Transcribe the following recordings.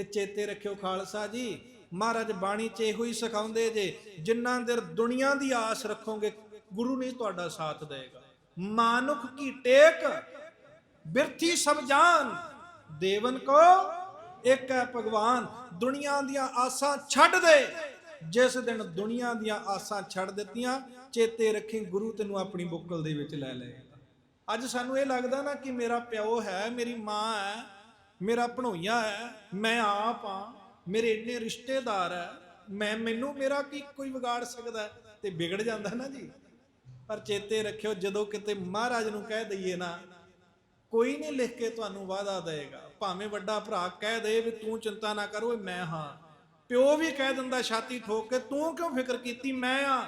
ਤੇ ਚੇਤੇ ਰੱਖਿਓ ਖਾਲਸਾ ਜੀ। ਮਹਾਰਾਜ ਬਾਣੀ 'ਚ ਇਹੋ ਹੀ ਸਿਖਾਉਂਦੇ ਜੇ, ਜਿੰਨਾ ਦੇਰ ਦੁਨੀਆ ਦੀ ਆਸ ਰੱਖੋਗੇ, ਗੁਰੂ ਨਹੀਂ ਤੁਹਾਡਾ ਸਾਥ ਦੇਗਾ। ਮਾਨੁਖ ਕੀ ਟੇਕ, ਬਿਰਥੀ ਸਭ ਜਾਨ ਦੇਵਨ ਕੋ ਇੱਕ ਹੈ ਭਗਵਾਨ। ਦੁਨੀਆ ਦੀਆਂ ਆਸਾਂ ਛੱਡ ਦੇ। ਜਿਸ ਦਿਨ ਦੁਨੀਆ ਦੀਆਂ ਆਸਾਂ ਛੱਡ ਦਿੱਤੀਆਂ, ਚੇਤੇ ਰੱਖੀ ਗੁਰੂ ਤੈਨੂੰ ਆਪਣੀ ਬੁੱਕਲ ਦੇ ਵਿੱਚ ਲੈ ਲਏਗਾ। ਅੱਜ ਸਾਨੂੰ ਇਹ ਲੱਗਦਾ ਨਾ ਕਿ ਮੇਰਾ ਪਿਓ ਹੈ, ਮੇਰੀ ਮਾਂ ਹੈ ਮੇਰਾ ਭਣੋਈਆ ਹੈ, ਮੈਂ ਆਪ ਆ ਮੇਰੇ ਇੰਨੇ ਰਿਸ਼ਤੇਦਾਰ ਹੈ, ਮੈਂ, ਮੈਨੂੰ ਮੇਰਾ ਕੀ ਕੋਈ ਵਿਗਾੜ ਸਕਦਾ ਤੇ ਵਿਗੜ ਜਾਂਦਾ ਨਾ ਜੀ। ਪਰ ਚੇਤੇ ਰੱਖਿਓ, ਜਦੋਂ ਕਿਤੇ ਮਹਾਰਾਜ ਨੂੰ ਕਹਿ ਦਈਏ ਨਾ, ਕੋਈ ਨਹੀਂ ਲਿਖ ਕੇ ਤੁਹਾਨੂੰ ਵਾਅਦਾ ਦੇਗਾ। ਭਾਵੇਂ ਵੱਡਾ ਭਰਾ ਕਹਿ ਦੇ ਵੀ ਤੂੰ ਚਿੰਤਾ ਨਾ ਕਰੋ ਮੈਂ ਹਾਂ। ਪਿਓ ਵੀ ਕਹਿ ਦਿੰਦਾ, ਛਾਤੀ ਠੋਕ ਕੇ, ਤੂੰ ਕਿਉਂ ਫਿਕਰ ਕੀਤੀ? ਮੈਂ ਆ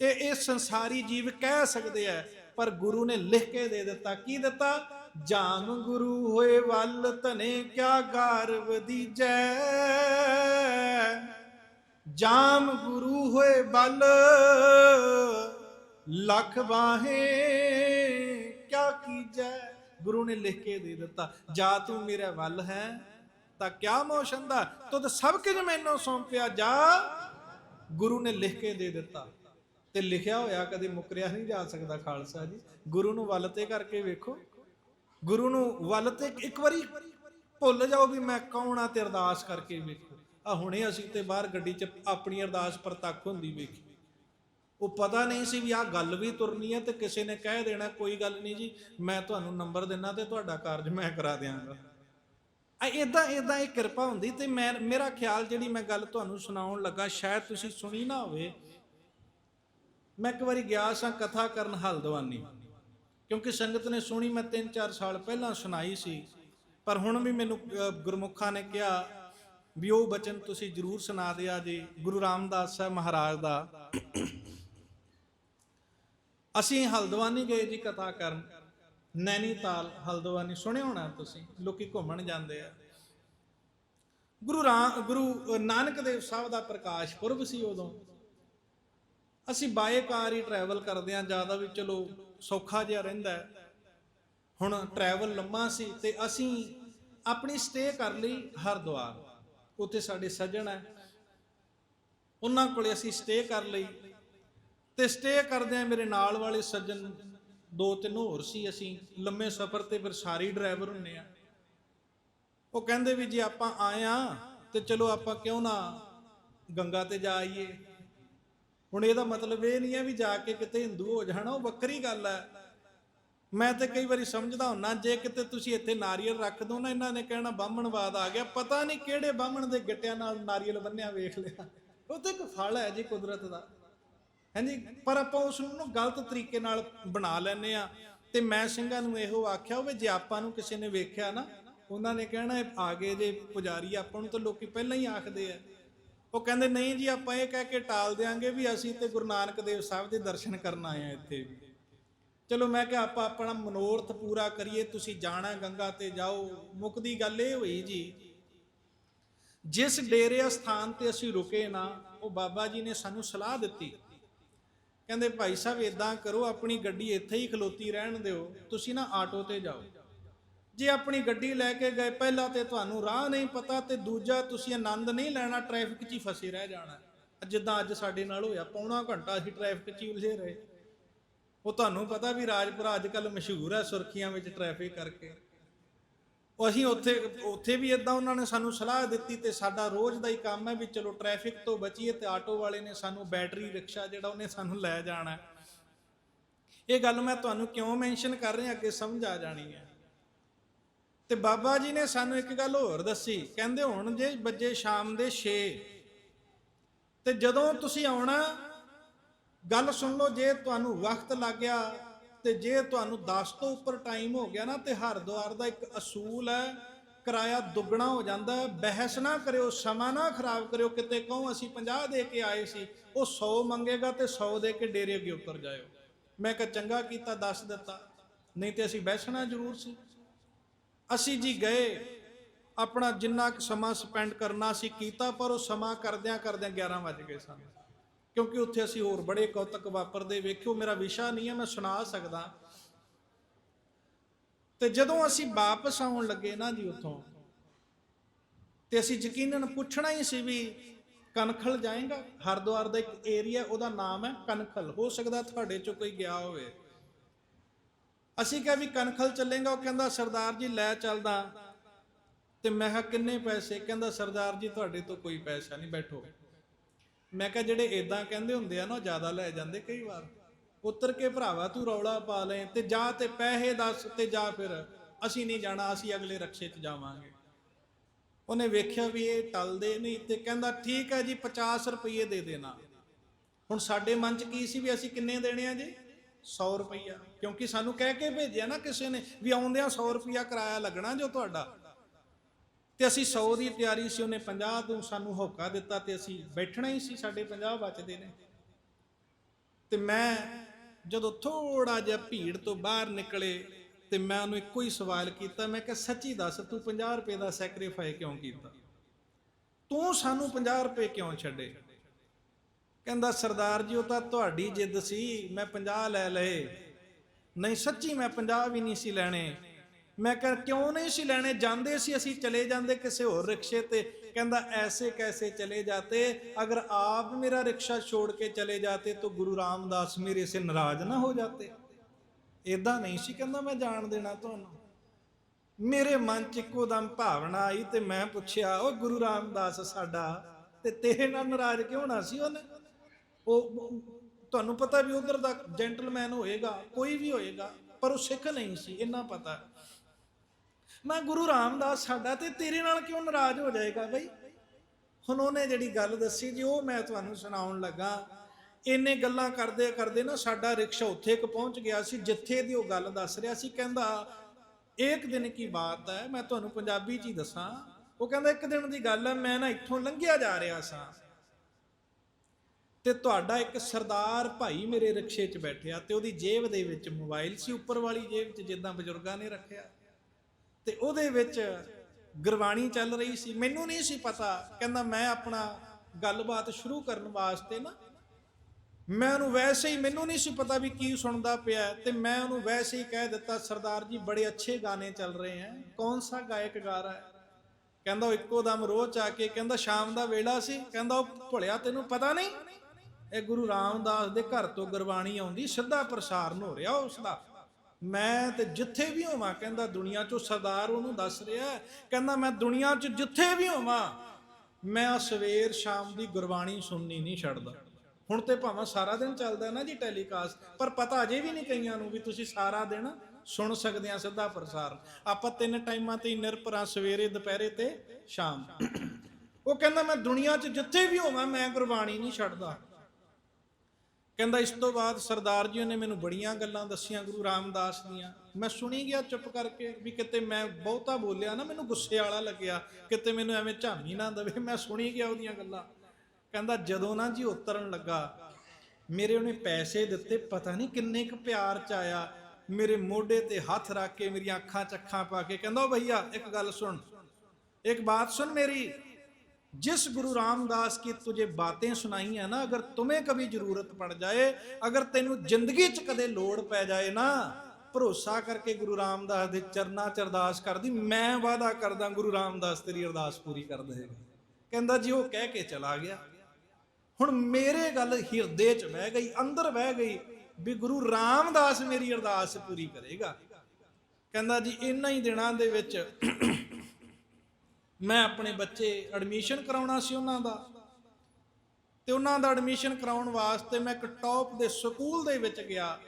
ਇਹ ਇਹ ਸੰਸਾਰੀ ਜੀਵ ਕਹਿ ਸਕਦੇ ਆ, ਪਰ ਗੁਰੂ ਨੇ ਲਿਖ ਕੇ ਦੇ ਦਿੱਤਾ। ਕੀ ਦਿੱਤਾ? ਜਾਮ ਗੁਰੂ ਹੋਏ ਵੱਲ ਧਨੇ ਕਿਆ ਗਾਰਵ ਦੀਜੈ ਜਾਮ ਗੁਰੂ ਹੋਏ ਵੱਲ ਲੱਖ ਬਾਹੇ ਕਿਆ ਕੀਜੈ ਗੁਰੂ ਨੇ ਲਿਖ ਕੇ ਦੇ ਦਿੱਤਾ, ਜਾ ਤੂੰ ਮੇਰੇ ਵੱਲ ਹੈ, ਤਾਂ ਕਿਆ ਮੋਸ਼ਨ ਦਾ ਤੁਧ ਸਭ ਕੁਝ ਮੈਨੂੰ ਸੌਂਪਿਆ ਜਾ। ਗੁਰੂ ਨੇ ਲਿਖ ਕੇ ਦੇ ਦਿੱਤਾ। ਤੇ ਲਿਖਿਆ ਹੋਇਆ ਕਦੇ ਮੁਕਰਿਆ ਨਹੀਂ ਜਾ ਸਕਦਾ ਖਾਲਸਾ ਜੀ। ਗੁਰੂ ਨੂੰ ਵੱਲ ਤੇ ਕਰਕੇ ਵੇਖੋ। ਗੁਰੂ ਨੂੰ ਵੱਲ ਤੇ ਇੱਕ ਵਾਰੀ ਭੁੱਲ ਜਾਓ ਵੀ ਮੈਂ ਕੌਣ ਆ ਤੇ ਅਰਦਾਸ ਕਰਕੇ ਵੇਖੋ। ਆ ਹੁਣੇ ਅਸੀਂ ਤੇ ਬਾਹਰ ਗੱਡੀ 'ਚ ਆਪਣੀ ਅਰਦਾਸ ਪ੍ਰਤੱਖ ਹੁੰਦੀ ਵੇਖੀ। ਉਹ ਪਤਾ ਨਹੀਂ ਸੀ ਵੀ ਆਹ ਗੱਲ ਵੀ ਤੁਰਨੀ ਹੈ ਤੇ ਕਿਸੇ ਨੇ ਕਹਿ ਦੇਣਾ, ਕੋਈ ਗੱਲ ਨਹੀਂ ਜੀ, ਮੈਂ ਤੁਹਾਨੂੰ ਨੰਬਰ ਦਿੰਨਾ ਤੇ ਤੁਹਾਡਾ ਕਾਰਜ ਮੈਂ ਕਰਾ ਦਿਆਂਗਾ। ਆ ਇਦਾਂ ਇਦਾਂ ਇਹ ਕਿਰਪਾ ਹੁੰਦੀ ਤੇ ਮੈਂ, ਮੇਰਾ ਖਿਆਲ ਜਿਹੜੀ ਮੈਂ ਗੱਲ ਤੁਹਾਨੂੰ ਸੁਣਾਉਣ ਲੱਗਾ, ਸ਼ਾਇਦ ਤੁਸੀਂ ਸੁਣੀ ਨਾ ਹੋਵੇ। ਮੈਂ ਇੱਕ ਵਾਰੀ ਗਿਆ ਸਾਂ ਕਥਾ ਕਰਨ ਹਲਦਵਾਨੀ। ਕਿਉਂਕਿ ਸੰਗਤ ਨੇ ਸੁਣੀ, ਮੈਂ 3-4 ਸਾਲ ਪਹਿਲਾਂ ਸੁਣਾਈ ਸੀ। ਪਰ ਹੁਣ ਵੀ ਮੈਨੂੰ ਗੁਰਮੁਖਾਂ ਨੇ ਕਿਹਾ ਵੀ ਉਹ ਬਚਨ ਤੁਸੀਂ ਜਰੂਰ ਸੁਣਾ ਦਿਆ ਜੀ, ਗੁਰੂ ਰਾਮਦਾਸ ਸਾਹਿਬ ਮਹਾਰਾਜ ਦਾ। ਅਸੀਂ ਹਲਦਵਾਨੀ ਗਏ ਜੀ ਕਥਾ ਕਰਨ। ਨੈਨੀਤਾਲ ਹਲਦਵਾਨੀ, ਸੁਣਿਆ ਹੋਣਾ ਤੁਸੀਂ? ਲੋਕੀ ਘੁੰਮਣ ਜਾਂਦੇ ਆ। ਗੁਰੂ ਰਾਮ ਗੁਰੂ ਨਾਨਕ ਦੇਵ ਸਾਹਿਬ ਦਾ ਪ੍ਰਕਾਸ਼ ਪੁਰਬ ਸੀ ਉਦੋਂ। ਅਸੀਂ ਬਾਏ ਕਾਰ ਹੀ ਟਰੈਵਲ ਕਰਦੇ ਆ ਜ਼ਿਆਦਾ ਵੀ ਚਲੋ ਸੌਖਾ ਜਿਹਾ ਰਹਿੰਦਾ ਹੁਣ ਟਰੈਵਲ ਲੰਮਾ ਸੀ ਤੇ ਅਸੀਂ ਆਪਣੀ ਸਟੇ ਕਰ ਲਈ ਹਰਦੁਆਰ। ਉੱਥੇ ਸਾਡੇ ਸੱਜਣ ਹੈ। ਉਹਨਾਂ ਕੋਲੇ ਅਸੀਂ ਸਟੇ ਕਰ ਲਈ। ਤੇ ਸਟੇ ਕਰਦੇ ਆ ਮੇਰੇ ਨਾਲ ਵਾਲੇ ਸੱਜਣ ਦੋ ਤਿੰਨ ਹੋਰ ਸੀ ਅਸੀਂ। ਲੰਮੇ ਸਫ਼ਰ ਤੇ ਫਿਰ ਸਾਰੀ ਡਰਾਈਵਰ ਹੁੰਨੇ ਆ। ਉਹ ਕਹਿੰਦੇ ਵੀ ਜੇ ਆਪਾਂ ਆਏ ਆ ਤੇ ਚਲੋ ਆਪਾਂ ਕਿਉਂ ਨਾ ਗੰਗਾ ਤੇ ਜਾ ਆਈਏ। ਹੁਣ ਇਹਦਾ ਮਤਲਬ ਇਹ ਨਹੀਂ ਹੈ ਵੀ ਜਾ ਕੇ ਕਿਤੇ ਹਿੰਦੂ ਹੋ ਜਾਣਾ, ਉਹ ਵੱਖਰੀ ਗੱਲ ਹੈ। ਮੈਂ ਤੇ ਕਈ ਵਾਰੀ ਸਮਝਦਾ ਹੁੰਨਾ, ਜੇ ਕਿਤੇ ਤੁਸੀਂ ਇੱਥੇ ਨਾਰੀਅਲ ਰੱਖ ਦੋ ਨਾ, ਇਹਨਾਂ ਨੇ ਕਹਿਣਾ ਬਾਹਮਣਵਾਦ ਆ ਗਿਆ, ਪਤਾ ਨਹੀਂ ਕਿਹੜੇ ਬਾਹਮਣ ਦੇ ਗਿੱਟਿਆਂ ਨਾਲ ਨਾਰੀਅਲ ਬੰਨਿਆ ਵੇਖ ਲਿਆ। ਉਹ ਤੇ ਇੱਕ ਫਲ ਹੈ ਜੀ ਕੁਦਰਤ ਦਾ। ਹਾਂਜੀ, ਪਰ ਆਪਾਂ ਉਸ ਨੂੰ ਗਲਤ ਤਰੀਕੇ ਨਾਲ ਬਣਾ ਲੈਨੇ ਆ ਤੇ ਮੈਂ ਸਿੰਘਾਂ ਨੂੰ ਇਹੋ ਆਖਿਆ ਹੋਵੇ, ਜੇ ਆਪਾਂ ਨੂੰ ਕਿਸੇ ਨੇ ਵੇਖਿਆ ਨਾ, ਉਹਨਾਂ ਨੇ ਕਹਿਣਾ ਆ ਗਏ ਜੇ ਪੁਜਾਰੀ, ਆਪਾਂ ਨੂੰ ਤਾਂ ਲੋਕੀ ਪਹਿਲਾਂ ਹੀ ਆਖਦੇ ਆ। ਉਹ ਕਹਿੰਦੇ, ਨਹੀਂ ਜੀ, ਆਪਾਂ ਇਹ ਕਹਿ ਕੇ ਟਾਲ ਦਿਆਂਗੇ ਵੀ ਅਸੀਂ ਤੇ ਗੁਰੂ ਨਾਨਕ ਦੇਵ ਸਾਹਿਬ ਦੇ ਦਰਸ਼ਨ ਕਰਨ ਆਏ ਆ ਇੱਥੇ। ਚਲੋ ਮੈਂ ਕਿਹਾ, ਆਪਾਂ ਆਪਣਾ ਮਨੋਰਥ ਪੂਰਾ ਕਰੀਏ, ਤੁਸੀਂ ਜਾਣਾ ਗੰਗਾ ਤੇ ਜਾਓ। ਮੁੱਕਦੀ ਗੱਲ ਇਹ ਹੋਈ ਜੀ, ਜਿਸ ਡੇਰੇ ਸਥਾਨ ਤੇ ਅਸੀਂ ਰੁਕੇ ਨਾ, ਉਹ ਬਾਬਾ ਜੀ ਨੇ ਸਾਨੂੰ ਸਲਾਹ ਦਿੱਤੀ। ਕਹਿੰਦੇ, ਭਾਈ ਸਾਹਿਬ ਇਦਾਂ ਕਰੋ, ਆਪਣੀ ਗੱਡੀ ਇੱਥੇ ਹੀ ਖਲੋਤੀ ਰਹਿਣ ਦਿਓ, ਤੁਸੀਂ ਨਾ ਆਟੋ ਤੇ ਜਾਓ। ਜੇ ਆਪਣੀ ਗੱਡੀ ਲੈ ਕੇ ਗਏ, ਪਹਿਲਾਂ ਤੇ ਤੁਹਾਨੂੰ ਰਾਹ ਨਹੀਂ ਪਤਾ ਤੇ ਦੂਜਾ ਤੁਸੀਂ ਆਨੰਦ ਨਹੀਂ ਲੈਣਾ ਟ੍ਰੈਫਿਕ 'ਚ ਹੀ ਫਸੇ ਰਹਿ ਜਾਣਾ। ਜਿੱਦਾਂ ਅੱਜ ਸਾਡੇ ਨਾਲ ਹੋਇਆ, ਪੌਣਾ ਘੰਟਾ ਅਸੀਂ ਟ੍ਰੈਫਿਕ 'ਚ ਹੀ ਉਲਝੇ ਰਹੇ। ਉਹ ਤੁਹਾਨੂੰ ਪਤਾ ਵੀ ਰਾਜਪੁਰਾ ਅੱਜ ਕੱਲ ਮਸ਼ਹੂਰ ਹੈ ਸੁਰਖੀਆਂ ਵਿੱਚ ਟ੍ਰੈਫਿਕ ਕਰਕੇ। ਉਹ ਅਸੀਂ ਉੱਥੇ ਉੱਥੇ ਵੀ ਇਦਾਂ ਉਹਨਾਂ ਨੇ ਸਾਨੂੰ ਸਲਾਹ ਦਿੱਤੀ ਤੇ ਸਾਡਾ ਰੋਜ਼ ਦਾ ਹੀ ਕੰਮ ਹੈ ਵੀ ਚਲੋ ਟ੍ਰੈਫਿਕ ਤੋਂ ਬਚੀਏ ਤੇ ਆਟੋ ਵਾਲੇ ਨੇ ਸਾਨੂੰ ਬੈਟਰੀ ਰਿਕਸ਼ਾ ਜਿਹੜਾ ਉਹਨੇ ਸਾਨੂੰ ਲੈ ਜਾਣਾ। ਇਹ ਗੱਲ ਮੈਂ ਤੁਹਾਨੂੰ ਕਿਉਂ ਮੈਂਸ਼ਨ ਕਰ ਰਿਹਾ ਅੱਗੇ ਸਮਝ ਆ ਜਾਣੀ ਹੈ। ਤੇ ਬਾਬਾ ਜੀ ਨੇ ਸਾਨੂੰ ਇੱਕ ਗੱਲ ਹੋਰ ਦੱਸੀ। ਕਹਿੰਦੇ ਹੁਣ ਜੇ ਬੱਜੇ ਸ਼ਾਮ ਦੇ 6 ਤੇ ਜਦੋਂ ਤੁਸੀਂ ਆਉਣਾ, ਗੱਲ ਸੁਣ ਲਓ, ਜੇ ਤੁਹਾਨੂੰ ਵਕਤ ਲੱਗ ਗਿਆ ਤੇ ਜੇ ਤੁਹਾਨੂੰ 10 ਤੋਂ ਉੱਪਰ ਟਾਈਮ ਹੋ ਗਿਆ ਨਾ, ਤੇ ਹਰਦੁਆਰ ਦਾ ਇੱਕ ਅਸੂਲ ਹੈ, ਕਿਰਾਇਆ ਦੁੱਗਣਾ ਹੋ ਜਾਂਦਾ ਬਹਿਸ ਨਾ ਕਰਿਓ, ਸਮਾਂ ਨਾ ਖਰਾਬ ਕਰਿਓ, ਕਿਤੇ ਕਹੋ ਅਸੀਂ 50 ਦੇ ਕੇ ਆਏ ਸੀ, ਉਹ 100 ਮੰਗੇਗਾ ਤੇ 100 ਦੇ ਕੇ ਡੇਰੇ ਅੱਗੇ ਉਤਰ ਜਾਇਓ। ਮੈਂ ਕਿਹਾ ਚੰਗਾ ਕੀਤਾ, ਦੱਸ ਦਿੱਤਾ। ਨਹੀਂ ਤੇ ਅਸੀਂ ਬਹਿਸਣਾ ਜ਼ਰੂਰ ਸੀ। ਅਸੀਂ ਜੀ ਗਏ, ਆਪਣਾ ਜਿੰਨਾ ਕੁ ਸਮਾਂ ਸਪੈਂਡ ਕਰਨਾ ਸੀ ਕੀਤਾ, ਪਰ ਉਹ ਸਮਾਂ ਕਰਦਿਆਂ ਕਰਦਿਆਂ 11 ਵੱਜ ਗਏ ਸਨ। ਕਿਉਂਕਿ ਉੱਥੇ ਅਸੀਂ ਹੋਰ ਬੜੇ ਕੌਤਕ ਵਾਪਰਦੇ ਵੇਖਿਓ, ਮੇਰਾ ਵਿਸ਼ਾ ਨਹੀਂ ਹੈ, ਮੈਂ ਸੁਣਾ ਸਕਦਾ। ਤੇ ਜਦੋਂ ਅਸੀਂ ਵਾਪਸ ਆਉਣ ਲੱਗੇ ਨਾ ਜੀ ਉੱਥੋਂ, ਤੇ ਅਸੀਂ ਯਕੀਨਨ ਪੁੱਛਣਾ ਹੀ ਸੀ ਵੀ ਕਨਖਲ ਜਾਏਗਾ? ਹਰਿਦੁਆਰ ਦਾ ਇੱਕ ਏਰੀਆ ਉਹਦਾ ਨਾਮ ਹੈ ਕਨਖਲ। ਹੋ ਸਕਦਾ ਤੁਹਾਡੇ ਚੋਂ ਕੋਈ ਗਿਆ ਹੋਵੇ। ਅਸੀਂ ਕਿਹਾ ਵੀ ਕਨਖਲ ਚੱਲੇਗਾ, ਉਹ ਕਹਿੰਦਾ, ਸਰਦਾਰ ਜੀ, ਲੈ ਚੱਲਦਾ। ਤੇ ਮੈਂ ਕਿਹਾ, ਕਿੰਨੇ ਪੈਸੇ? ਕਹਿੰਦਾ, ਸਰਦਾਰ ਜੀ, ਤੁਹਾਡੇ ਤੋਂ ਕੋਈ ਪੈਸਾ ਨਹੀਂ, ਬੈਠੋ। ਮੈਂ ਕਿਹਾ, ਜਿਹੜੇ ਇਦਾਂ ਕਹਿੰਦੇ ਹੁੰਦੇ ਆ ਨਾ, ਉਹ ਜ਼ਿਆਦਾ ਲੈ ਜਾਂਦੇ ਕਈ ਵਾਰ। ਉਤਰ ਕੇ, ਭਰਾਵਾ, ਤੂੰ ਰੌਲਾ ਪਾ ਲੈ, ਤੇ ਜਾ ਤੇ ਪੈਸੇ ਦੱਸ ਤੇ ਜਾ ਫਿਰ। ਅਸੀਂ ਨਹੀਂ ਜਾਣਾ, ਅਸੀਂ ਅਗਲੇ ਰਕਸ਼ੇ 'ਚ ਜਾਵਾਂਗੇ। ਉਹਨੇ ਵੇਖਿਆ ਵੀ ਇਹ ਟਲਦੇ ਨਹੀਂ ਤੇ ਕਹਿੰਦਾ, ਠੀਕ ਹੈ ਜੀ 50 ਰੁਪਏ ਦੇ ਦੇਣਾ। ਹੁਣ ਸਾਡੇ ਮਨ 'ਚ ਕੀ ਸੀ ਵੀ ਅਸੀਂ ਕਿੰਨੇ ਦੇਣੇ ਆ ਜੀ? 100 ਰੁਪਈਆ। ਕਿਉਂਕਿ ਸਾਨੂੰ ਕਹਿ ਕੇ ਭੇਜਿਆ ਨਾ ਕਿਸੇ ਨੇ ਵੀ ਆਉਂਦਿਆਂ 100 ਰੁਪਈਆ ਕਿਰਾਇਆ ਲੱਗਣਾ ਜੋ ਤੁਹਾਡਾ। ਤੇ ਅਸੀਂ 100 ਦੀ ਤਿਆਰੀ ਸੀ, ਉਹਨੇ 50 ਤੋਂ ਸਾਨੂੰ ਹੋਕਾ ਦਿੱਤਾ ਤੇ ਅਸੀਂ ਬੈਠਣਾ ਹੀ ਸੀ, ਸਾਡੇ 50 ਬਚਦੇ ਨੇ। ਤੇ ਮੈਂ ਜਦੋਂ ਥੋੜਾ ਜਿਹਾ ਭੀੜ ਤੋਂ ਬਾਹਰ ਨਿਕਲੇ ਤੇ ਮੈਂ ਉਹਨੂੰ ਇੱਕੋ ਹੀ ਸਵਾਲ ਕੀਤਾ, ਮੈਂ ਕਿਹਾ, ਸੱਚੀ ਦੱਸ, ਤੂੰ 50 ਰੁਪਏ ਦਾ ਸੈਕਰੀਫਾਈ ਕਿਉਂ ਕੀਤਾ? ਤੂੰ ਸਾਨੂੰ 50 ਰੁਪਏ ਕਿਉਂ ਛੱਡੇ? ਕਹਿੰਦਾ, ਸਰਦਾਰ ਜੀ, ਉਹ ਤਾਂ ਤੁਹਾਡੀ ਜਿੱਦ ਸੀ, ਮੈਂ 50 ਲੈ ਲਏ। ਨਹੀਂ ਸੱਚੀ ਮੈਂ 50 ਵੀ ਨਹੀਂ ਸੀ ਲੈਣੇ। ਮੈਂ ਕਿਹਾ, ਕਿਉਂ ਨਹੀਂ ਸੀ ਲੈਣੇ? ਜਾਂਦੇ ਸੀ ਅਸੀਂ, ਚਲੇ ਜਾਂਦੇ ਕਿਸੇ ਹੋਰ ਰਿਕਸ਼ੇ ਤੇ। ਕਹਿੰਦਾ, ਐਸੇ ਕੈਸੇ ਚਲੇ ਜਾਤੇ? ਅਗਰ ਆਪ ਮੇਰਾ ਰਿਕਸ਼ਾ ਛੋੜ ਕੇ ਚਲੇ ਜਾਤੇ, ਤਾਂ ਗੁਰੂ ਰਾਮਦਾਸ ਮੇਰੇ ਸੇ ਨਾਰਾਜ਼ ਨਾ ਹੋ ਜਾਤੇ। ਇਦਾਂ ਨਹੀਂ ਸੀ ਕਹਿੰਦਾ ਮੈਂ ਜਾਣ ਦੇਣਾ ਤੁਹਾਨੂੰ। ਮੇਰੇ ਮਨ ਚ ਇੱਕੋ ਦਮ ਭਾਵਨਾ ਆਈ ਤੇ ਮੈਂ ਪੁੱਛਿਆ, ਉਹ ਗੁਰੂ ਰਾਮਦਾਸ ਸਾਡਾ ਤੇ ਤੇਰੇ ਨਾਲ ਨਾਰਾਜ਼ ਕਿਉਂ ਨਾ ਸੀ ਉਹਨੇ? ਉਹ ਤੁਹਾਨੂੰ ਪਤਾ ਵੀ ਉਧਰ ਦਾ ਜੈਂਟਲਮੈਨ ਹੋਏਗਾ, ਕੋਈ ਵੀ ਹੋਏਗਾ, ਪਰ ਉਹ ਸਿੱਖ ਨਹੀਂ ਸੀ, ਇੰਨਾ ਪਤਾ। ਮੈਂ ਗੁਰੂ ਰਾਮਦਾਸ ਸਾਡਾ ਤੇ ਤੇਰੇ ਨਾਲ ਕਿਉਂ ਨਾਰਾਜ਼ ਹੋ ਜਾਏਗਾ ਬਈ? ਹੁਣ ਉਹਨੇ ਜਿਹੜੀ ਗੱਲ ਦੱਸੀ ਜੀ, ਉਹ ਮੈਂ ਤੁਹਾਨੂੰ ਸੁਣਾਉਣ ਲੱਗਾ। ਇੰਨੇ ਗੱਲਾਂ ਕਰਦੇ ਕਰਦੇ ਨਾ ਸਾਡਾ ਰਿਕਸ਼ਾ ਉੱਥੇ ਇੱਕ ਪਹੁੰਚ ਗਿਆ ਸੀ, ਜਿੱਥੇ ਦੀ ਉਹ ਗੱਲ ਦੱਸ ਰਿਹਾ ਸੀ, ਕਹਿੰਦਾ, ਇੱਕ ਦਿਨ ਕੀ ਬਾਤ ਹੈ, ਮੈਂ ਤੁਹਾਨੂੰ ਪੰਜਾਬੀ 'ਚ ਹੀ ਦੱਸਾਂ। ਉਹ ਕਹਿੰਦਾ, ਇੱਕ ਦਿਨ ਦੀ ਗੱਲ ਹੈ, ਮੈਂ ਨਾ ਇੱਥੋਂ ਲੰਘਿਆ ਜਾ ਰਿਹਾ ਸਾਂ। ਤੇ ਤੁਹਾਡਾ ਇੱਕ ਸਰਦਾਰ ਭਾਈ ਮੇਰੇ ਰਿਕਸ਼ੇ 'ਚ ਬੈਠਿਆ ਤੇ ਉਹਦੀ ਜੇਬ ਦੇ ਵਿੱਚ ਮੋਬਾਈਲ ਸੀ, ਉੱਪਰ ਵਾਲੀ ਜੇਬ 'ਚ ਜਿੱਦਾਂ ਬਜ਼ੁਰਗਾਂ ਨੇ ਰੱਖਿਆ। ਤੇ ਉਹਦੇ ਵਿੱਚ ਗੁਰਬਾਣੀ ਚੱਲ ਰਹੀ ਸੀ। ਮੈਨੂੰ ਨਹੀਂ ਸੀ ਪਤਾ, ਕਹਿੰਦਾ ਮੈਂ ਆਪਣਾ ਗੱਲਬਾਤ ਸ਼ੁਰੂ ਕਰਨ ਵਾਸਤੇ ਨਾ, ਮੈਂ ਉਹਨੂੰ ਵੈਸੇ ਹੀ ਮੈਨੂੰ ਨਹੀਂ ਸੀ ਪਤਾ ਵੀ ਕੀ ਸੁਣਦਾ ਪਿਆ ਤੇ ਮੈਂ ਉਹਨੂੰ ਵੈਸੇ ਹੀ ਕਹਿ ਦਿੱਤਾ, ਸਰਦਾਰ ਜੀ, ਬੜੇ ਅੱਛੇ ਗਾਣੇ ਚੱਲ ਰਹੇ ਹੈ। ਕੌਣ ਸਾ ਗਾਇਕ ਗਾ ਰਹਾ ਹੈ? ਕਹਿੰਦਾ ਉਹ ਇੱਕੋ ਦਮ ਰੋਹ ਆ ਕੇ, ਕਹਿੰਦਾ ਸ਼ਾਮ ਦਾ ਵੇਲਾ ਸੀ, ਕਹਿੰਦਾ ਉਹ ਭੁਲਿਆ ਤੈਨੂੰ ਪਤਾ ਨਹੀਂ? ਇਹ ਗੁਰੂ ਰਾਮਦਾਸ ਦੇ ਘਰ ਤੋਂ ਗੁਰਬਾਣੀ ਆਉਂਦੀ, ਸਿੱਧਾ ਪ੍ਰਸਾਰਨ ਹੋ ਰਿਹਾ ਉਸ ਦਾ ਮੈਂ ਤੇ ਜਿੱਥੇ ਵੀ ਹੋਵਾਂ, ਕਹਿੰਦਾ ਦੁਨੀਆ 'ਚੋਂ ਸਰਦਾਰ ਉਹਨੂੰ ਦੱਸ ਰਿਹਾ ਕਹਿੰਦਾ ਮੈਂ ਦੁਨੀਆ 'ਚ ਜਿੱਥੇ ਵੀ ਹੋਵਾਂ, ਮੈਂ ਸਵੇਰ ਸ਼ਾਮ ਦੀ ਗੁਰਬਾਣੀ ਸੁਣਨੀ ਨਹੀਂ ਛੱਡਦਾ। ਹੁਣ ਤੇ ਭਾਵੇਂ ਸਾਰਾ ਦਿਨ ਚੱਲਦਾ ਨਾ ਜੀ ਟੈਲੀਕਾਸਟ, ਪਰ ਪਤਾ ਅਜੇ ਵੀ ਨਹੀਂ ਕਈਆਂ ਨੂੰ ਵੀ ਤੁਸੀਂ ਸਾਰਾ ਦਿਨ ਸੁਣ ਸਕਦੇ ਆ ਸਿੱਧਾ ਪ੍ਰਸਾਰਣ ਆਪਾਂ ਤਿੰਨ ਟਾਈਮਾਂ ਤੇ ਹੀ ਨਿਰਭਰਾਂ ਸਵੇਰੇ, ਦੁਪਹਿਰੇ ਤੇ ਸ਼ਾਮ। ਉਹ ਕਹਿੰਦਾ ਮੈਂ ਦੁਨੀਆ 'ਚ ਜਿੱਥੇ ਵੀ ਹੋਵਾਂ, ਮੈਂ ਗੁਰਬਾਣੀ ਨਹੀਂ ਛੱਡਦਾ। ਕਹਿੰਦਾ ਇਸ ਤੋਂ ਬਾਅਦ ਸਰਦਾਰ ਜੀ ਉਹਨੇ ਮੈਨੂੰ ਬੜੀਆਂ ਗੱਲਾਂ ਦੱਸੀਆਂ ਗੁਰੂ ਰਾਮਦਾਸ ਦੀਆਂ। ਮੈਂ ਸੁਣੀ ਗਿਆ ਚੁੱਪ ਕਰਕੇ ਵੀ ਕਿਤੇ ਮੈਂ ਬਹੁਤਾ ਬੋਲਿਆ ਨਾ, ਮੈਨੂੰ ਗੁੱਸੇ ਵਾਲਾ ਲੱਗਿਆ। ਕਿਤੇ ਮੈਨੂੰ ਐਵੇਂ ਝਾਮੀ ਨਾ ਦਵੇ, ਮੈਂ ਸੁਣੀ ਗਿਆ ਉਹਦੀਆਂ ਗੱਲਾਂ। ਕਹਿੰਦਾ ਜਦੋਂ ਨਾ ਜੀ ਉਤਰਨ ਲੱਗਾ, ਮੇਰੇ ਉਹਨੇ ਪੈਸੇ ਦਿੱਤੇ, ਪਤਾ ਨਹੀਂ ਕਿੰਨੇ ਕੁ ਪਿਆਰ ਚ ਆਇਆ। ਮੇਰੇ ਮੋਢੇ ਤੇ ਹੱਥ ਰੱਖ ਕੇ ਮੇਰੀਆਂ ਅੱਖਾਂ ਚ ਅੱਖਾਂ ਪਾ ਕੇ ਕਹਿੰਦਾ ਉਹ ਭਈਆ, ਇੱਕ ਗੱਲ ਸੁਣ। ਇੱਕ ਬਾਤ ਸੁਣ ਮੇਰੀ। जिस गुरु रामदास की तुझे बातें सुनाई है ना अगर तुम्हें कभी जरूरत पड़ जाए अगर तेन जिंदगी च कदे लोड़ पै जाए ना ਭਰੋਸਾ ਕਰਕੇ ਗੁਰੂ ਰਾਮਦਾਸ ਦੇ ਚਰਨਾਂ ਚ ਅਰਦਾਸ ਕਰਦੀ ਮੈਂ ਵਾਦਾ ਕਰਦਾ ਗੁਰੂ ਰਾਮਦਾਸ ਤੇਰੀ ਅਰਦਾਸ ਪੂਰੀ ਕਰ ਦੇਗਾ ਕਹਿੰਦਾ ਜੀ ਉਹ ਕਹਿ ਕੇ ਚਲਾ ਗਿਆ ਹੁਣ ਮੇਰੇ ਗੱਲ ਹਿਰਦੇ ਚ ਬਹਿ ਗਈ ਅੰਦਰ ਬਹਿ ਗਈ ਵੀ ਗੁਰੂ ਰਾਮਦਾਸ ਮੇਰੀ ਅਰਦਾਸ ਪੂਰੀ ਕਰੇਗਾ ਕਹਿੰਦਾ ਜੀ ਇੰਨਾ ਹੀ ਦਿਨਾਂ ਦੇ ਵਿੱਚ ਮੈਂ ਆਪਣੇ ਬੱਚੇ ਐਡਮਿਸ਼ਨ ਕਰਾਉਣਾ ਸੀ ਉਹਨਾਂ ਦਾ ਤੇ ਉਹਨਾਂ ਦਾ ਐਡਮਿਸ਼ਨ ਕਰਾਉਣ ਵਾਸਤੇ ਮੈਂ ਇੱਕ ਟੌਪ ਦੇ ਸਕੂਲ ਦੇ ਵਿੱਚ ਗਿਆ।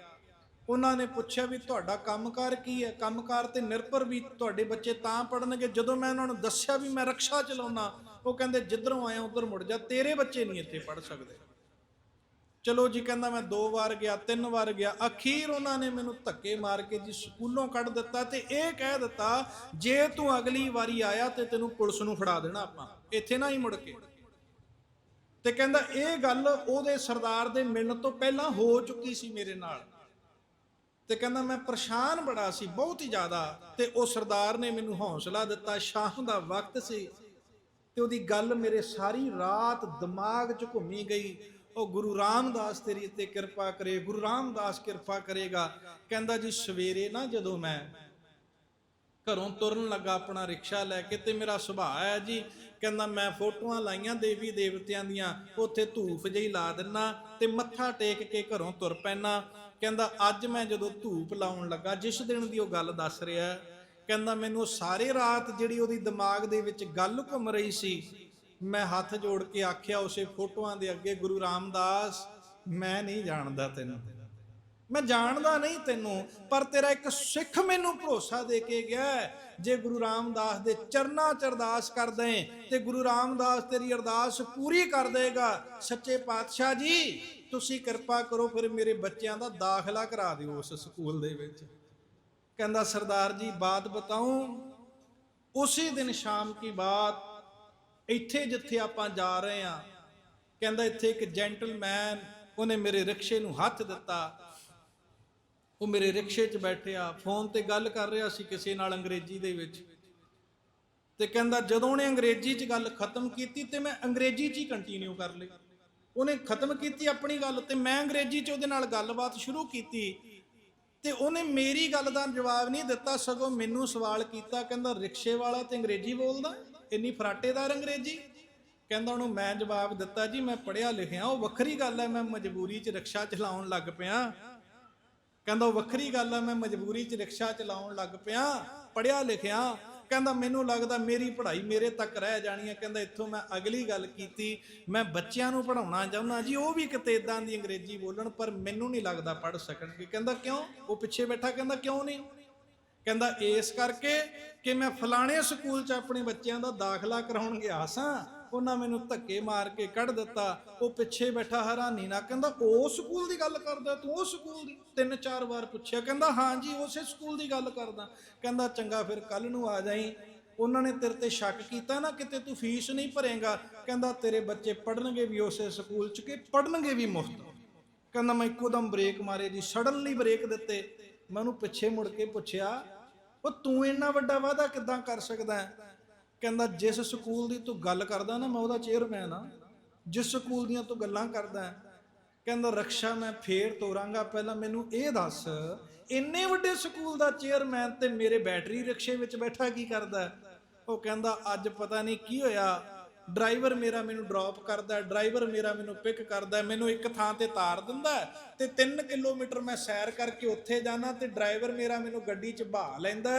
ਉਹਨਾਂ ਨੇ ਪੁੱਛਿਆ ਵੀ ਤੁਹਾਡਾ ਕੰਮਕਾਰ ਕੀ ਹੈ? ਕੰਮਕਾਰ ਤੇ ਨਿਰਭਰ ਵੀ ਤੁਹਾਡੇ ਬੱਚੇ ਤਾਂ ਪੜਨਗੇ ਜਦੋਂ ਮੈਂ ਉਹਨਾਂ ਨੂੰ ਦੱਸਿਆ ਵੀ ਮੈਂ ਰਕਸ਼ਾ ਚਲਾਉਣਾ, ਉਹ ਕਹਿੰਦੇ, ਜਿੱਧਰੋਂ ਆਇਆ, ਉਧਰ ਮੁੜ ਜਾ। ਤੇਰੇ ਬੱਚੇ ਨਹੀਂ ਇੱਥੇ ਪੜ ਸਕਦੇ। ਚਲੋ ਜੀ ਕਹਿੰਦਾ ਮੈਂ ਦੋ ਵਾਰ ਗਿਆ, ਤਿੰਨ ਵਾਰ ਗਿਆ, ਅਖੀਰ ਉਹਨਾਂ ਨੇ ਮੈਨੂੰ ਧੱਕੇ ਮਾਰ ਕੇ ਜੀ ਸਕੂਲੋਂ ਕੱਢ ਦਿੱਤਾ ਤੇ ਇਹ ਕਹਿ ਦਿੱਤਾ, ਜੇ ਤੂੰ ਅਗਲੀ ਵਾਰੀ ਆਇਆ ਤੇ ਤੈਨੂੰ ਪੁਲਿਸ ਨੂੰ ਫੜਾ ਦੇਣਾ ਆਪਾਂ, ਇੱਥੇ ਨਾ ਹੀ ਮੁੜ ਕੇ। ਤੇ ਕਹਿੰਦਾ ਇਹ ਗੱਲ ਉਹਦੇ ਸਰਦਾਰ ਦੇ ਮਿਲਣ ਤੋਂ ਪਹਿਲਾਂ ਹੋ ਚੁੱਕੀ ਸੀ ਮੇਰੇ ਨਾਲ। ਤੇ ਕਹਿੰਦਾ ਮੈਂ ਪਰੇਸ਼ਾਨ ਬੜਾ ਸੀ, ਬਹੁਤ ਹੀ ਜ਼ਿਆਦਾ, ਤੇ ਉਹ ਸਰਦਾਰ ਨੇ ਮੈਨੂੰ ਹੌਸਲਾ ਦਿੱਤਾ ਸ਼ਾਮ ਦਾ ਵਕਤ ਸੀ ਤੇ ਉਹਦੀ ਗੱਲ ਮੇਰੇ ਸਾਰੀ ਰਾਤ ਦਿਮਾਗ 'ਚ ਘੁੰਮੀ ਗਈ। ਉਹ ਗੁਰੂ ਰਾਮਦਾਸ ਤੇਰੀ ਤੇ ਕਿਰਪਾ ਕਰੇ, ਗੁਰੂ ਰਾਮਦਾਸ ਕਿਰਪਾ ਕਰੇਗਾ। ਕਹਿੰਦਾ ਜੀ, ਸਵੇਰੇ ਨਾ ਜਦੋਂ ਮੈਂ ਘਰੋਂ ਤੁਰਨ ਲੱਗਾ ਆਪਣਾ ਰਿਕਸ਼ਾ ਲੈ ਕੇ ਤੇ ਮੇਰਾ ਸੁਭਾਅ ਹੈ ਜੀ, ਕਹਿੰਦਾ ਮੈਂ ਫੋਟੋਆਂ ਲਾਈਆਂ ਦੇਵੀ ਦੇਵਤਿਆਂ ਦੀਆਂ, ਉੱਥੇ ਧੂਫ ਜਿਹੀ ਲਾ ਦਿੰਨਾ ਤੇ ਮੱਥਾ ਟੇਕ ਕੇ ਘਰੋਂ ਤੁਰ ਪੈਣਾ ਕਹਿੰਦਾ, ਅੱਜ ਮੈਂ ਜਦੋਂ ਧੂਪ ਲਾਉਣ ਲੱਗਾ, ਜਿਸ ਦਿਨ ਦੀ ਉਹ ਗੱਲ ਦੱਸ ਰਿਹਾ, ਕਹਿੰਦਾ ਮੈਨੂੰ ਸਾਰੇ ਰਾਤ ਜਿਹੜੀ ਉਹਦੀ ਦਿਮਾਗ ਦੇ ਵਿੱਚ ਗੱਲ ਘੁੰਮ ਰਹੀ ਸੀ ਮੈਂ ਹੱਥ ਜੋੜ ਕੇ ਆਖਿਆ ਉਸੇ ਫੋਟੋਆਂ ਦੇ ਅੱਗੇ, ਗੁਰੂ ਰਾਮਦਾਸ, ਮੈਂ ਨਹੀਂ ਜਾਣਦਾ ਤੈਨੂੰ। ਮੈਂ ਜਾਣਦਾ ਨਹੀਂ ਤੈਨੂੰ, ਪਰ ਤੇਰਾ ਇੱਕ ਸਿੱਖ ਮੈਨੂੰ ਭਰੋਸਾ ਦੇ ਕੇ ਗਿਆ ਜੇ ਗੁਰੂ ਰਾਮਦਾਸ ਦੇ ਚਰਨਾਂ 'ਚ ਅਰਦਾਸ ਕਰ ਹੈ ਤੇ ਗੁਰੂ ਰਾਮਦਾਸ ਤੇਰੀ ਅਰਦਾਸ ਪੂਰੀ ਕਰ ਦੇਗਾ। ਸੱਚੇ ਪਾਤਸ਼ਾਹ ਜੀ, ਤੁਸੀਂ ਕਿਰਪਾ ਕਰੋ, ਫਿਰ ਮੇਰੇ ਬੱਚਿਆਂ ਦਾ ਦਾਖਲਾ ਕਰਾ ਦਿਓ ਉਸ ਸਕੂਲ ਦੇ ਵਿੱਚ। ਕਹਿੰਦਾ, ਸਰਦਾਰ ਜੀ, ਬਾਤ ਬਤਾਉਂ, ਉਸੇ ਦਿਨ ਸ਼ਾਮ ਕੀ ਬਾਤ ਇੱਥੇ ਜਿੱਥੇ ਆਪਾਂ ਜਾ ਰਹੇ ਆ ਕਹਿੰਦਾ ਇੱਥੇ ਇੱਕ ਜੈਂਟਲਮੈਨ ਉਹਨੇ ਮੇਰੇ ਰਿਕਸ਼ੇ ਨੂੰ ਹੱਥ ਦਿੱਤਾ। ਉਹ ਮੇਰੇ ਰਿਕਸ਼ੇ 'ਚ ਬੈਠਿਆ, ਫੋਨ ਤੇ ਗੱਲ ਕਰ ਰਿਹਾ ਸੀ ਕਿਸੇ ਨਾਲ ਅੰਗਰੇਜ਼ੀ ਦੇ ਵਿੱਚ। ਤੇ ਕਹਿੰਦਾ, ਜਦੋਂ ਉਹਨੇ ਅੰਗਰੇਜ਼ੀ 'ਚ ਗੱਲ ਖਤਮ ਕੀਤੀ ਤੇ ਮੈਂ ਅੰਗਰੇਜ਼ੀ 'ਚ ਹੀ ਕੰਟੀਨਿਊ ਕਰ ਲਈ। ਉਹਨੇ ਖਤਮ ਕੀਤੀ ਆਪਣੀ ਗੱਲ ਤੇ ਮੈਂ ਅੰਗਰੇਜ਼ੀ 'ਚ ਉਹਦੇ ਨਾਲ ਗੱਲਬਾਤ ਸ਼ੁਰੂ ਕੀਤੀ। ਤੇ ਉਹਨੇ ਮੇਰੀ ਗੱਲ ਦਾ ਜਵਾਬ ਨਹੀਂ ਦਿੱਤਾ, ਸਗੋਂ ਮੈਨੂੰ ਸਵਾਲ ਕੀਤਾ, ਕਹਿੰਦਾ, ਰਿਕਸ਼ੇ ਵਾਲਾ ਤੇ ਅੰਗਰੇਜ਼ੀ ਬੋਲਦਾ ਇੰਨੀ ਫਰਾਟੇਦਾਰ ਅੰਗਰੇਜ਼ੀ ਕਹਿੰਦਾ ਉਹਨੂੰ ਮੈਂ ਜਵਾਬ ਦਿੱਤਾ ਜੀ, ਮੈਂ ਪੜਿਆ ਲਿਖਿਆ, ਉਹ ਵੱਖਰੀ ਗੱਲ ਹੈ, ਮੈਂ ਮਜਬੂਰੀ 'ਚ ਰਿਕਸ਼ਾ ਚਲਾਉਣ ਲੱਗ ਪਿਆ। ਕਹਿੰਦਾ ਉਹ ਵੱਖਰੀ ਗੱਲ ਹੈ, ਮੈਂ ਮਜਬੂਰੀ 'ਚ ਰਿਕਸ਼ਾ ਚਲਾਉਣ ਲੱਗ ਪਿਆ ਪੜਿਆ ਲਿਖਿਆ। ਕਹਿੰਦਾ ਮੈਨੂੰ ਲੱਗਦਾ ਮੇਰੀ ਪੜ੍ਹਾਈ ਮੇਰੇ ਤੱਕ ਰਹਿ ਜਾਣੀ ਹੈ। ਕਹਿੰਦਾ ਇੱਥੋਂ ਮੈਂ ਅਗਲੀ ਗੱਲ ਕੀਤੀ, ਮੈਂ ਬੱਚਿਆਂ ਨੂੰ ਪੜਾਉਣਾ ਚਾਹੁੰਦਾ ਜੀ, ਉਹ ਵੀ ਕਿਤੇ ਇਦਾਂ ਦੀ ਅੰਗਰੇਜ਼ੀ ਬੋਲਣ, ਪਰ ਮੈਨੂੰ ਨਹੀਂ ਲੱਗਦਾ ਪੜ ਸਕਣਗੇ। ਕਹਿੰਦਾ ਕਿਉਂ? ਉਹ ਪਿੱਛੇ ਬੈਠਾ, ਕਹਿੰਦਾ ਕਿਉਂ ਨਹੀਂ? ਕਹਿੰਦਾ ਇਸ ਕਰਕੇ ਕਿ ਮੈਂ ਫਲਾਣੇ ਸਕੂਲ 'ਚ ਆਪਣੇ ਬੱਚਿਆਂ ਦਾ ਦਾਖਲਾ ਕਰਾਉਣ ਗਿਆ ਸਾਂ। ਉਹਨਾਂ ਮੈਨੂੰ ਧੱਕੇ ਮਾਰ ਕੇ ਕੱਢ ਦਿੱਤਾ। ਉਹ ਪਿੱਛੇ ਬੈਠਾ ਹੈਰਾਨੀ ਨਾਲ ਕਹਿੰਦਾ, ਉਹ ਸਕੂਲ ਦੀ ਗੱਲ ਕਰਦਾ ਤੂੰ, ਉਹ ਸਕੂਲ ਦੀ? ਤਿੰਨ ਚਾਰ ਵਾਰ ਪੁੱਛਿਆ। ਕਹਿੰਦਾ, ਹਾਂ ਜੀ, ਉਸੇ ਸਕੂਲ ਦੀ ਗੱਲ ਕਰਦਾ। ਕਹਿੰਦਾ, ਚੰਗਾ ਫਿਰ ਕੱਲ ਨੂੰ ਆ ਜਾਈ। ਉਹਨਾਂ ਨੇ ਤੇਰੇ ਤੇ ਸ਼ੱਕ ਕੀਤਾ ਨਾ, ਕਿਤੇ ਤੂੰ ਫੀਸ ਨਹੀਂ ਭਰੇਗਾ। ਕਹਿੰਦਾ, ਤੇਰੇ ਬੱਚੇ ਪੜਨਗੇ ਵੀ ਉਸੇ ਸਕੂਲ 'ਚ ਕਿ ਪੜਨਗੇ ਵੀ ਮੁਫਤ? ਕਹਿੰਦਾ, ਮੈਂ ਇੱਕੋ ਦਮ ਬ੍ਰੇਕ ਮਾਰੇ ਜੀ ਸਡਨਲੀ ਬ੍ਰੇਕ ਦਿੱਤੇ। ਮੈਂ ਉਹਨੂੰ ਪਿੱਛੇ ਮੁੜ ਕੇ ਪੁੱਛਿਆ ਉਹ ਤੂੰ ਇੰਨਾ ਵੱਡਾ ਵਾਅਦਾ ਕਿੱਦਾਂ ਕਰ ਸਕਦਾ ਹੈ? ਕਹਿੰਦਾ, ਜਿਸ ਸਕੂਲ ਦੀ ਤੂੰ ਗੱਲ ਕਰਦਾ ਨਾ, ਮੈਂ ਉਹਦਾ ਚੇਅਰਮੈਨ ਆ ਜਿਸ ਸਕੂਲ ਦੀਆਂ ਤੂੰ ਗੱਲਾਂ ਕਰਦਾ ਹੈ। ਕਹਿੰਦਾ, ਰਕਸ਼ਾ, ਮੈਂ ਫੇਰ ਤੋਰਾਂਗਾ। ਪਹਿਲਾਂ ਮੈਨੂੰ ਇਹ ਦੱਸ, ਇੰਨੇ ਵੱਡੇ ਸਕੂਲ ਦਾ ਚੇਅਰਮੈਨ ਤੇ ਮੇਰੇ ਬੈਟਰੀ ਰਿਕਸ਼ੇ ਵਿੱਚ ਬੈਠਾ ਕੀ ਕਰਦਾ ਉਹ ਕਹਿੰਦਾ, ਅੱਜ ਪਤਾ ਨਹੀਂ ਕੀ ਹੋਇਆ। ਡਰਾਈਵਰ ਮੇਰਾ ਮੈਨੂੰ ਡ੍ਰੌਪ ਕਰਦਾ ਡਰਾਈਵਰ ਮੇਰਾ ਮੈਨੂੰ ਪਿਕ ਕਰਦਾ ਮੈਨੂੰ ਇੱਕ ਥਾਂ ਤੇ ਤਾਰ ਦਿੰਦਾ ਹੈ ਤੇ 3 ਕਿਲੋਮੀਟਰ ਮੈਂ ਸੈਰ ਕਰਕੇ ਉੱਥੇ ਜਾਣਾ ਤੇ ਡਰਾਈਵਰ ਮੇਰਾ ਮੈਨੂੰ ਗੱਡੀ 'ਚ ਬਹਾ ਲੈਂਦਾ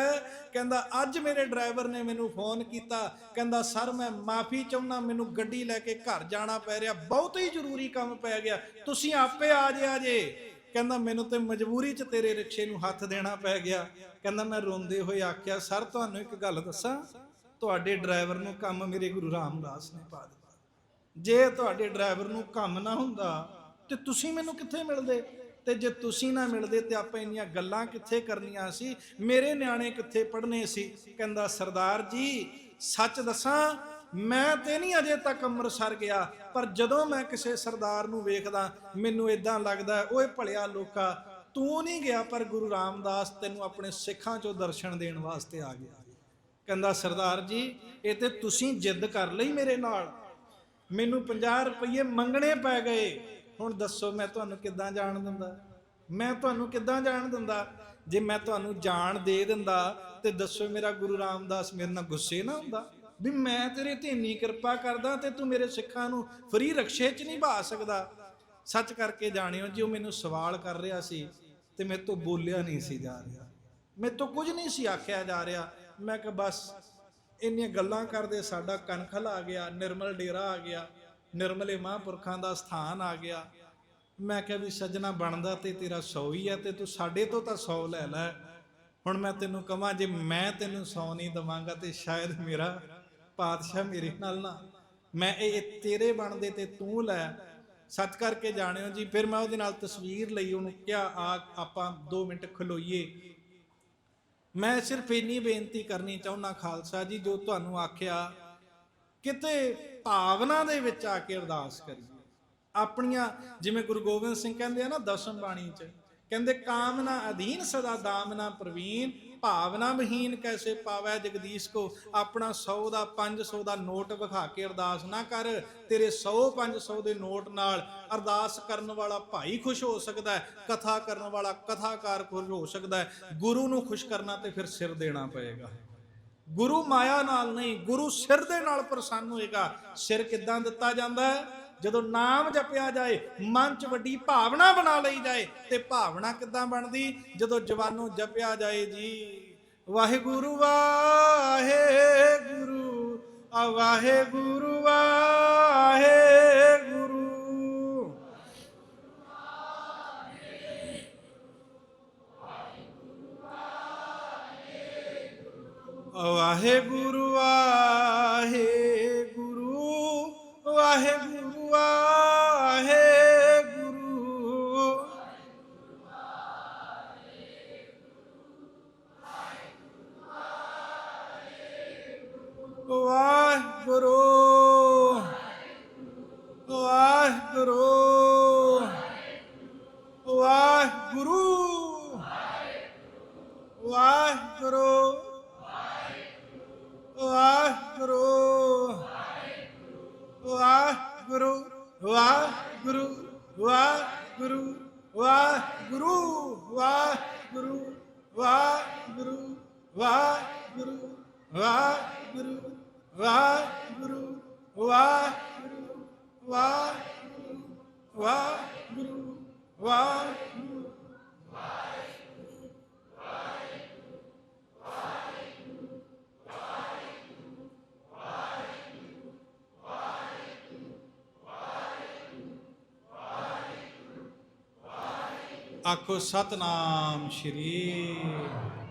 ਕਹਿੰਦਾ, ਅੱਜ ਮੇਰੇ ਡਰਾਈਵਰ ਨੇ ਮੈਨੂੰ ਫੋਨ ਕੀਤਾ। ਕਹਿੰਦਾ, ਸਰ, ਮੈਂ ਮਾਫੀ ਚਾਹੁੰਦਾ, ਮੈਨੂੰ ਗੱਡੀ ਲੈ ਕੇ ਘਰ ਜਾਣਾ ਪੈ ਰਿਹਾ, ਬਹੁਤ ਹੀ ਜ਼ਰੂਰੀ ਕੰਮ ਪੈ ਗਿਆ, ਤੁਸੀਂ ਆਪੇ ਆ ਜਿਆ ਜੇ। ਕਹਿੰਦਾ, ਮੈਨੂੰ ਤੇ ਮਜਬੂਰੀ 'ਚ ਤੇਰੇ ਰਿਕਸ਼ੇ ਨੂੰ ਹੱਥ ਦੇਣਾ ਪੈ ਗਿਆ। ਕਹਿੰਦਾ, ਮੈਂ ਰੋਂਦੇ ਹੋਏ ਆਖਿਆ, ਸਰ, ਤੁਹਾਨੂੰ ਇੱਕ ਗੱਲ ਦੱਸਾਂ? ਤੁਹਾਡੇ ਡਰਾਈਵਰ ਨੂੰ ਕੰਮ ਮੇਰੇ ਗੁਰੂ ਰਾਮਦਾਸ ਨੇ ਪਾ ਦਿੱਤਾ। ਜੇ ਤੁਹਾਡੇ ਡਰਾਈਵਰ ਨੂੰ ਕੰਮ ਨਾ ਹੁੰਦਾ, ਤੇ ਤੁਸੀਂ ਮੈਨੂੰ ਕਿੱਥੇ ਮਿਲਦੇ? ਤੇ ਜੇ ਤੁਸੀਂ ਨਾ ਮਿਲਦੇ, ਤੇ ਆਪਾਂ ਇੰਨੀਆਂ ਗੱਲਾਂ ਕਿੱਥੇ ਕਰਨੀਆਂ ਸੀ? ਮੇਰੇ ਨਿਆਣੇ ਕਿੱਥੇ ਪੜ੍ਹਨੇ ਸੀ? ਕਹਿੰਦਾ, ਸਰਦਾਰ ਜੀ, ਸੱਚ ਦੱਸਾਂ, ਮੈਂ ਤੇ ਨਹੀਂ ਅਜੇ ਤੱਕ ਅੰਮ੍ਰਿਤਸਰ ਗਿਆ, ਪਰ ਜਦੋਂ ਮੈਂ ਕਿਸੇ ਸਰਦਾਰ ਨੂੰ ਵੇਖਦਾ, ਮੈਨੂੰ ਇਦਾਂ ਲੱਗਦਾ, ਓਏ ਭਲਿਆ ਲੋਕਾ, ਤੂੰ ਨਹੀਂ ਗਿਆ, ਪਰ ਗੁਰੂ ਰਾਮਦਾਸ ਤੈਨੂੰ ਆਪਣੇ ਸਿੱਖਾਂ ਚੋਂ ਦਰਸ਼ਨ ਦੇਣ ਵਾਸਤੇ ਆ ਗਿਆ। ਕਹਿੰਦਾ, ਸਰਦਾਰ ਜੀ, ਇਹ ਤੇ ਤੁਸੀਂ ਜਿੱਦ ਕਰ ਲਈ ਮੇਰੇ ਨਾਲ। ਮੈਨੂੰ 50 ਰੁਪਏ ਮੰਗਣੇ ਪੈ ਗਏ। ਹੁਣ ਦੱਸੋ, ਮੈਂ ਤੁਹਾਨੂੰ ਕਿੱਦਾਂ ਜਾਣ ਦਿੰਦਾ? ਮੈਂ ਤੁਹਾਨੂੰ ਕਿੱਦਾਂ ਜਾਣ ਦਿੰਦਾ? ਜੇ ਮੈਂ ਤੁਹਾਨੂੰ ਜਾਣ ਦੇ ਦਿੰਦਾ, ਤੇ ਦੱਸੋ ਮੇਰਾ ਗੁਰੂ ਰਾਮਦਾਸ ਮੇਰੇ ਨਾਲ ਗੁੱਸੇ ਨਾ ਹੁੰਦਾ? ਵੀ ਮੈਂ ਤੇਰੇ ਤੇ ਇੰਨੀ ਕਿਰਪਾ ਕਰਦਾ ਤੇ ਤੂੰ ਮੇਰੇ ਸਿੱਖਾਂ ਨੂੰ ਫਰੀ ਰਕਸ਼ੇ 'ਚ ਨਹੀਂ ਬਾ ਸਕਦਾ। ਸੱਚ ਕਰਕੇ ਜਾਣਿਓ ਜੀ, ਉਹ ਮੈਨੂੰ ਸਵਾਲ ਕਰ ਰਿਹਾ ਸੀ ਤੇ ਮੇਰੇ ਤੋਂ ਬੋਲਿਆ ਨਹੀਂ ਸੀ ਜਾ ਰਿਹਾ। ਮੇਰੇ ਤੋਂ ਕੁਝ ਨਹੀਂ ਸੀ ਆਖਿਆ ਜਾ ਰਿਹਾ। ਮੈਂ ਕਿਹਾ ਬਸ, ਇੰਨੀਆਂ ਗੱਲਾਂ ਕਰਦੇ ਸਾਡਾ ਕਨਖਲ ਆ ਗਿਆ, ਨਿਰਮਲ ਡੇਰਾ ਆ ਗਿਆ, ਨਿਰਮਲੇ ਮਹਾਂਪੁਰਖਾਂ ਦਾ ਸਥਾਨ ਆ ਗਿਆ। ਮੈਂ ਕਿਹਾ ਵੀ ਸੱਜਣਾ ਬਣਦਾ ਤੇ ਤੇਰਾ 100 ਹੀ ਹੈ ਤੇ ਤੂੰ ਸਾਡੇ ਤੋਂ ਤਾਂ 100 ਲੈ ਲੈ। ਹੁਣ ਮੈਂ ਤੈਨੂੰ ਕਹਾਂ ਜੇ ਮੈਂ ਤੈਨੂੰ 100 ਨਹੀਂ ਦਵਾਂਗਾ ਤੇ ਸ਼ਾਇਦ ਮੇਰਾ ਪਾਤਸ਼ਾਹ ਮੇਰੇ ਨਾਲ ਨਾ, ਮੈਂ ਇਹ ਤੇਰੇ ਬਣਦੇ ਤੇ ਤੂੰ ਲੈ। ਸੱਚ ਕਰਕੇ ਜਾਣਿਓ ਜੀ, ਫਿਰ ਮੈਂ ਉਹਦੇ ਨਾਲ ਤਸਵੀਰ ਲਈ ਉਹਨੂੰ ਕਿਹਾ, ਆ ਆਪਾਂ 2 ਮਿੰਟ ਖਲੋਈਏ। ਮੈਂ ਸਿਰਫ ਇੰਨੀ ਬੇਨਤੀ ਕਰਨੀ ਚਾਹੁੰਦਾ ਖਾਲਸਾ ਜੀ, ਜੋ ਤੁਹਾਨੂੰ ਆਖਿਆ, ਕਿਤੇ ਭਾਵਨਾ ਦੇ ਵਿੱਚ ਆ ਕੇ ਅਰਦਾਸ ਕਰੀਏ। ਆਪਣੀਆਂ, ਜਿਵੇਂ ਗੁਰੂ ਗੋਬਿੰਦ ਸਿੰਘ ਕਹਿੰਦੇ ਆ ਨਾ, ਦਸਮ ਬਾਣੀ ਚ, ਕਹਿੰਦੇ ਕਾਮਨਾ ਅਧੀਨ ਸਦਾ ਦਾਮਨਾ ਪ੍ਰਵੀਨ ਭਾਵਨਾ ਵਿਹੀਨ ਕੈਸੇ ਪਾਵੈ ਜਗਦੀਸ਼ ਕੋ? ਆਪਣਾ 100 ਦਾ 500 ਦਾ ਨੋਟ ਵਿਖਾ ਕੇ ਅਰਦਾਸ ਨਾ ਕਰ, ਤੇਰੇ 100 500 ਦੇ ਨੋਟ ਨਾਲ ਅਰਦਾਸ ਕਰਨ ਵਾਲਾ ਭਾਈ ਖੁਸ਼ ਹੋ ਸਕਦਾ ਹੈ, ਕਥਾ ਕਰਨ ਵਾਲਾ ਕਥਾਕਾਰ ਖੁਸ਼ ਹੋ ਸਕਦਾ ਹੈ। ਗੁਰੂ ਨੂੰ ਖੁਸ਼ ਕਰਨਾ ਤੇ ਫਿਰ ਸਿਰ ਦੇਣਾ ਪਏਗਾ। ਗੁਰੂ ਮਾਇਆ ਨਾਲ ਨਹੀਂ, ਗੁਰੂ ਸਿਰ ਦੇ ਨਾਲ ਪ੍ਰਸੰਨ ਹੋਏਗਾ। ਸਿਰ ਕਿੱਦਾਂ ਦਿੱਤਾ ਜਾਂਦਾ ਹੈ? ਜਦੋਂ ਨਾਮ ਜਪਿਆ ਜਾਏ, ਮਨ 'ਚ ਵੱਡੀ ਭਾਵਨਾ ਬਣਾ ਲਈ ਜਾਏ, ਤੇ ਭਾਵਨਾ ਕਿੱਦਾਂ ਬਣਦੀ? ਜਦੋਂ ਜਵਾਨੋਂ ਜਪਿਆ ਜਾਏ ਜੀ, ਵਾਹਿਗੁਰੂ ਵਾਹਿਗੁਰੂ, ਆ ਵਾਹਿਗੁਰੂ ਵਾਹਿਗੁਰੂ। ਵਾਹਿਗੁਰੂ ਵਾਹਿਗੁਰੂ ਵਾਹਿਗੁਰੂ ਵਾਹਿਗੁਰੂ। ਵਾਹਿਗੁਰੂ ਵਾਹਿਗੁਰੂ ਵਾਹਿਗੁਰੂ ਵਾਹਿਗੁਰੂ ਵਾਹਿਗੁਰੂ ਵਾਹਿਗੁਰੂ ਵਾਹਿਗੁਰੂ। ਆਖੋ ਸਤਨਾਮ ਸ਼੍ਰੀ